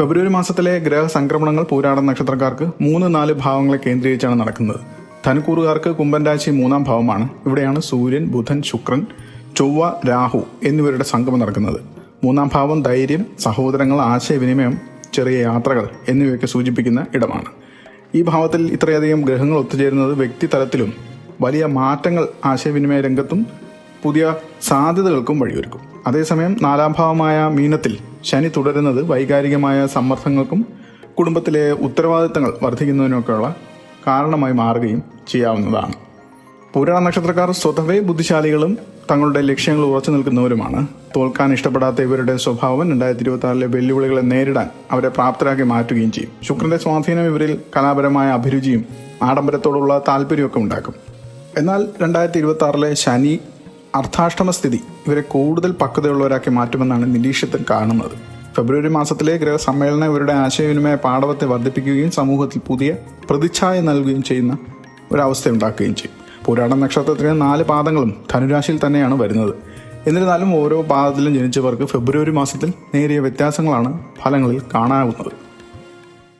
ഫെബ്രുവരി മാസത്തിലെ ഗ്രഹ സംക്രമണങ്ങൾ പൂരാട നക്ഷത്രക്കാർക്ക് മൂന്ന് നാല് ഭാവങ്ങളെ കേന്ദ്രീകരിച്ചാണ് നടക്കുന്നത്. ധനുക്കൂറുകാർക്ക് കുംഭൻ രാശി മൂന്നാം ഭാവമാണ്. ഇവിടെയാണ് സൂര്യൻ ബുധൻ ശുക്രൻ ചൊവ്വ രാഹു എന്നിവരുടെ സംഗമം നടക്കുന്നത്. മൂന്നാം ഭാവം ധൈര്യം സഹോദരങ്ങൾ ആശയവിനിമയം ചെറിയ യാത്രകൾ എന്നിവയൊക്കെ സൂചിപ്പിക്കുന്ന ഇടമാണ്. ഈ ഭാവത്തിൽ ഇത്രയധികം ഗ്രഹങ്ങൾ ഒത്തുചേരുന്നത് വ്യക്തിതലത്തിലും വലിയ മാറ്റങ്ങൾ ആശയവിനിമയ രംഗത്തും പുതിയ സാധ്യതകൾക്കും വഴിയൊരുക്കും. അതേസമയം നാലാം ഭാവമായ മീനത്തിൽ ശനി തുടരുന്നത് വൈകാരികമായ സമ്മർദ്ദങ്ങൾക്കും കുടുംബത്തിലെ ഉത്തരവാദിത്തങ്ങൾ വർദ്ധിക്കുന്നതിനൊക്കെയുള്ള കാരണമായി മാറുകയും ചെയ്യാവുന്നതാണ്. പുരാണ നക്ഷത്രക്കാർ സ്വതവേ ബുദ്ധിശാലികളും തങ്ങളുടെ ലക്ഷ്യങ്ങൾ ഉറച്ചു നിൽക്കുന്നവരുമാണ്. തോൽക്കാൻ ഇഷ്ടപ്പെടാത്ത ഇവരുടെ സ്വഭാവം രണ്ടായിരത്തി ഇരുപത്തി ആറിലെ വെല്ലുവിളികളെ നേരിടാൻ അവരെ പ്രാപ്തരാക്കി മാറ്റുകയും ചെയ്യും. ശുക്രന്റെ സ്വാധീനം ഇവരിൽ കലാപരമായ അഭിരുചിയും ആഡംബരത്തോടുള്ള താല്പര്യമൊക്കെ ഉണ്ടാക്കും. എന്നാൽ രണ്ടായിരത്തി ഇരുപത്തി ആറിലെ ശനി അർത്ഥാഷ്ടമ സ്ഥിതി ഇവരെ കൂടുതൽ പക്വതയുള്ളവരാക്കി മാറ്റുമെന്നാണ് നിരീക്ഷത്തിൽ കാണുന്നത്. ഫെബ്രുവരി മാസത്തിലെ ഗ്രഹസമ്മേളനം ഇവരുടെ ആശയവിനിമയ പാടവത്തെ വർദ്ധിപ്പിക്കുകയും സമൂഹത്തിൽ പുതിയ പ്രതിച്ഛായ നൽകുകയും ചെയ്യുന്ന ഒരവസ്ഥ ഉണ്ടാക്കുകയും ചെയ്യും. പുരാണ നക്ഷത്രത്തിന് നാല് പാദങ്ങളും ധനുരാശിയിൽ തന്നെയാണ് വരുന്നത്. എന്നിരുന്നാലും ഓരോ പാദത്തിലും ജനിച്ചവർക്ക് ഫെബ്രുവരി മാസത്തിൽ നേരിയ വ്യത്യാസങ്ങളാണ് ഫലങ്ങളിൽ കാണാവുന്നത്.